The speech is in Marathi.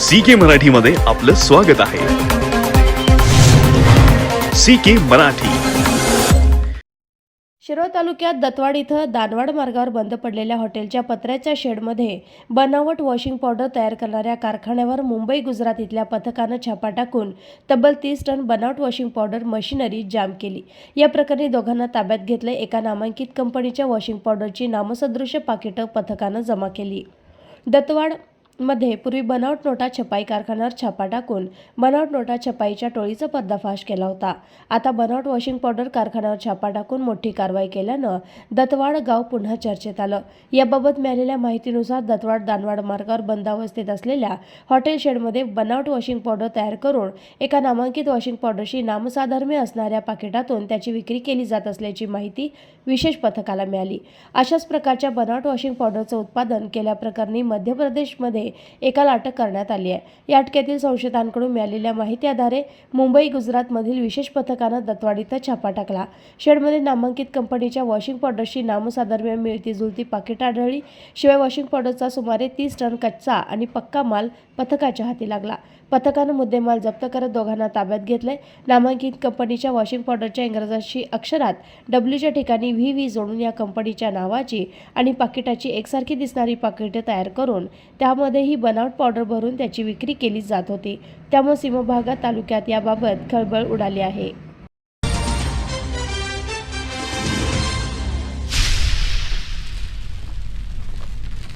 सी के मराठीमध्ये आपलं स्वागत आहे. सी के मराठी. शिरोळ तालुक्यात दत्वाड इथं दानवाड मार्गावर बंद पडलेल्या हॉटेलच्या पत्र्याच्या शेडमध्ये बनावट वॉशिंग पावडर तयार करणाऱ्या कारखान्यावर मुंबई गुजरात इथल्या पथकानं छापा टाकून तब्बल तीस टन बनावट वॉशिंग पावडर मशिनरी जाम केली. या प्रकरणी दोघांना ताब्यात घेतले एका नामांकित कंपनीच्या वॉशिंग पावडरची नामसदृश पाकिटं पथकानं जमा केली. दत्तवाड मध्ये पूर्वी बनावट नोटा छपाई कारखान्यावर छापा टाकून बनावट नोटा छपाईच्या टोळीचा पर्दाफाश केला होता. आता बनावट वॉशिंग पावडर कारखान्यावर छापा टाकून मोठी कारवाई केल्यानं दत्तवाड गाव पुन्हा चर्चेत आलं. याबाबत मिळालेल्या माहितीनुसार दत्तवाड दानवाड मार्गावर बंद अवस्थेत असलेल्या हॉटेल शेडमध्ये बनावट वॉशिंग पावडर तयार करून एका नामांकित वॉशिंग पावडरशी नामसाधर्म्य असणाऱ्या पाकिटातून त्याची विक्री केली जात असल्याची माहिती विशेष पथकाला मिळाली. अशाच प्रकारच्या बनावट वॉशिंग पावडरचं उत्पादन केल्याप्रकरणी मध्य प्रदेशमध्ये एकाला अटक करण्यात आली आहे. या अटकेतील संशयितांकडून मिळालेल्या माहिती आधारे मुंबई गुजरातमधील विशेष पथकानं दत्तवाड छापा टाकला. शेडमध्ये नामांकित कंपनीच्या वॉशिंग पावडरशी नामसादरम्यान मिळती जुळती पाकिट आढळली. शिवाय वॉशिंग पावडरचा सुमारे तीस टन कच्चा आणि पक्का माल पथकाच्या हाती लागला. पथकानं मुद्देमाल जप्त करत दोघांना ताब्यात घेतले नामांकित कंपनीच्या वॉशिंग पावडरच्या इंग्रजांशी अक्षरात डब्ल्यूच्या ठिकाणी व्ही व्ही जोडून या कंपनीच्या नावाची आणि पाकिटाची एकसारखी दिसणारी पाकिटे तयार करून त्यामध्येही बनावट पावडर भरून त्याची विक्री केली जात होती. त्यामुळे सीमाभागात तालुक्यात याबाबत खळबळ उडाली आहे.